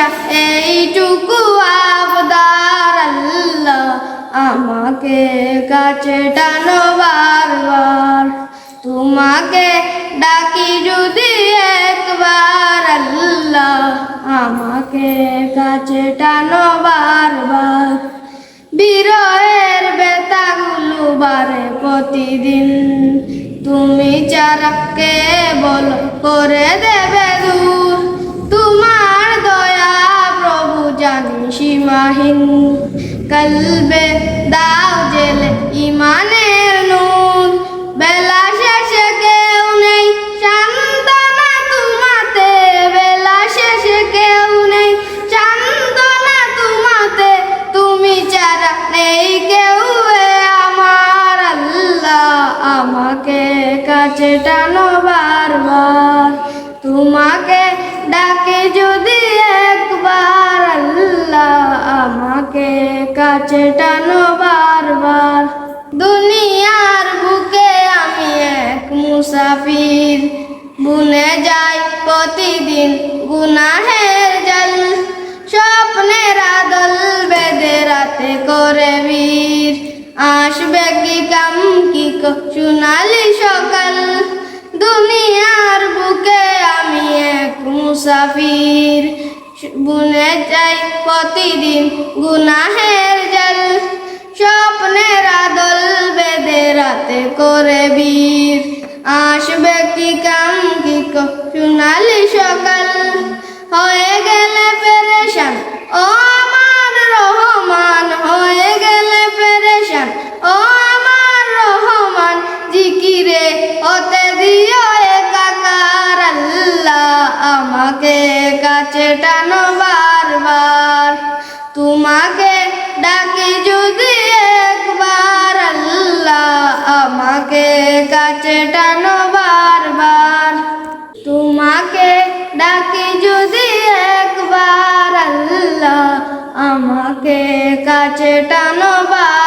দিশা এইটুকু আবদার আল্লাহ আমাকে কাছে টানো বারবার তোমাকে ডাকি যদি একবার আল্লাহ আমাকে কাছে টানো বারবার বিরহের বেতাগুলো বারে প্রতিদিন। তুমি চারাকে বল করে দেবে সীমাহীন কলবে দাও জেলে ইমানের নূর। বেলা শেষে কেউ নেই শান্তনা তোমাতে। বেলা শেষে কেউ নেই শান্তনা তোমাতে। তুমি ছাড়া নেই কেউ আমার আল্লাহ। আমাকে কাছে টানো বারবার। তোমাকে ডাকে যদি একবার। আমাকে কাছে টানো বারবার। দুনিয়ার বুকে আমি এক মুসাফির। বুনে যাই প্রতিদিন গুনাহের জল। স্বপ্নের আদল বেদে রাতে করে বীর। আসবে কি কাম, কি সোনালি সকাল। দুনিয়ার বুকে আমি এক মুসাফির। বুনে যাই প্রতিদিন গুনাহের জল, স্বপ্নের আদল বেদে রাতে করে বীর। আসবে কি কাম কি ক- তোমাকে ডাকি যদি একবার আল্লাহ আমাকে কাছে টানো বারবার। তোমাকে ডাকি যদি একবার আল্লাহ আমাকে কাছে টানো বারবার